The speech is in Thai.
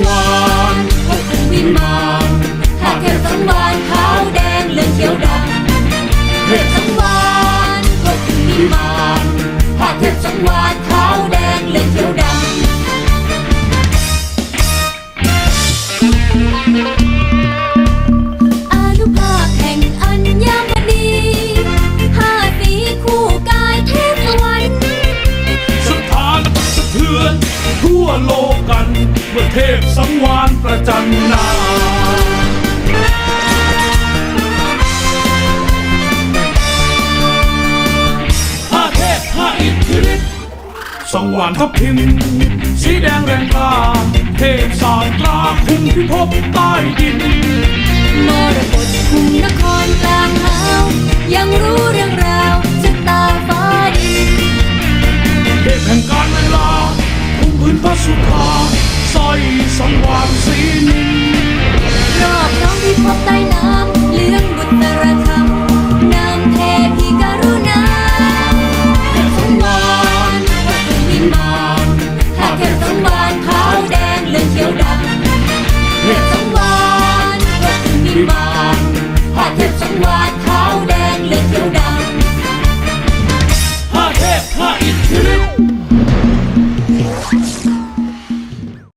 one. บกันเมื่อเทพสังวานประจันนาห้าเทพห้าอิทธิฤทธิ์สังวานทับพิมสีแดงแรงกล้าเทพสารตราคุมพิภพใต้ดินมรดกตคุมนคร คุมพื้นพระสุธาสร้อยสังวานสีนิรอบน้องพิภพใต้น้ำเลื่องบุตรคำนำเทพีกรุณาเทพสังวานวัดวิมานถ้าเทพสังวานขาวแดงเลืองเขียวดำเทพสังวานวัดวิมาน